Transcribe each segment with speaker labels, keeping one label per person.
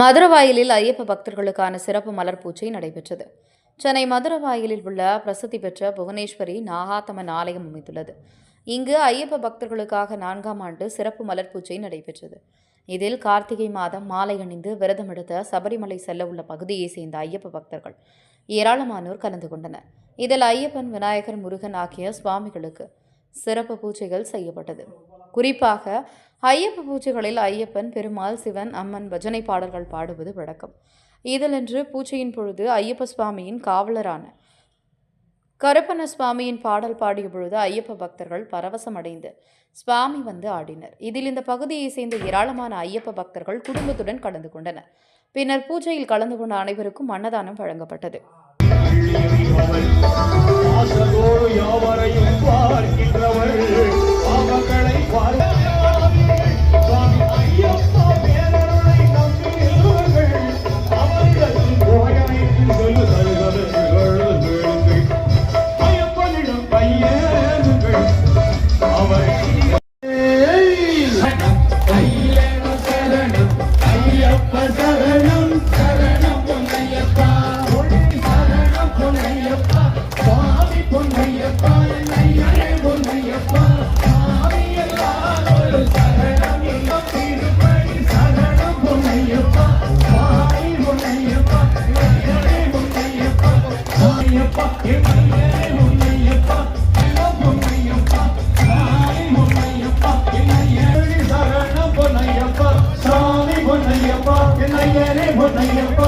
Speaker 1: மதுரவாயிலில் ஐயப்ப பக்தர்களுக்கான சிறப்பு மலர் பூஜை நடைபெற்றது. சென்னை மதுரவாயிலில் உள்ள பிரசித்தி பெற்ற புவனேஸ்வரி நாகாத்தம்மன் ஆலயம் அமைந்துள்ளது. இங்கு ஐயப்ப பக்தர்களுக்காக நான்காம் ஆண்டு சிறப்பு மலர் பூஜை நடைபெற்றது. இதில் கார்த்திகை மாதம் மாலை அணிந்து விரதம் எடுத்த சபரிமலை செல்ல உள்ள பகுதியை சேர்ந்த ஐயப்ப பக்தர்கள் ஏராளமானோர் கலந்து கொண்டனர். இதில் ஐயப்பன் விநாயகர் முருகன் ஆகிய சுவாமிகளுக்கு சிறப்பு பூஜைகள் செய்யப்பட்டது. குறிப்பாக ஐயப்ப பூஜைகளில் ஐயப்பன் பெருமாள் சிவன் அம்மன் பஜனை பாடல்கள் பாடுவது வழக்கம். இதிலன்று பூஜையின் பொழுது ஐயப்ப சுவாமியின் காவலரான கருப்பண்ண சுவாமியின் பாடல் பாடிய பொழுது ஐயப்ப பக்தர்கள் பரவசமடைந்து சுவாமி வந்து ஆடினர். இதில் இந்த பகுதியை சேர்ந்த ஏராளமான ஐயப்ப பக்தர்கள் குடும்பத்துடன் கலந்து கொண்டனர். பின்னர் பூஜையில் கலந்து கொண்ட அனைவருக்கும் அன்னதானம் வழங்கப்பட்டது.
Speaker 2: யாவரையும் பார்க்கின்றவர். அவர்களை பொன்னையப்பா ஐயனே பொன்னையப்பா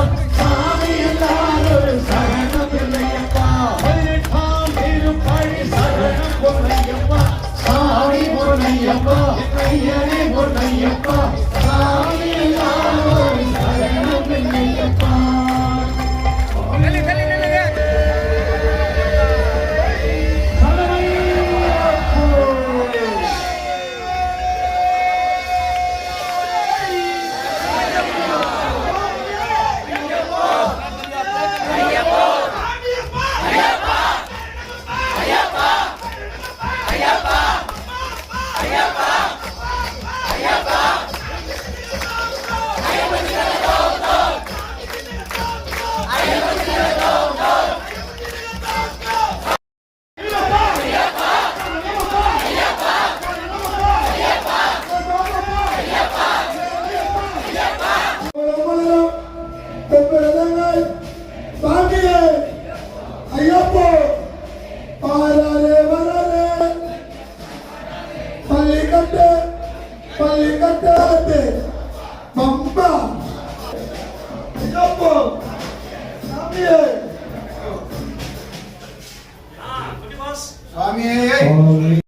Speaker 2: 아멘.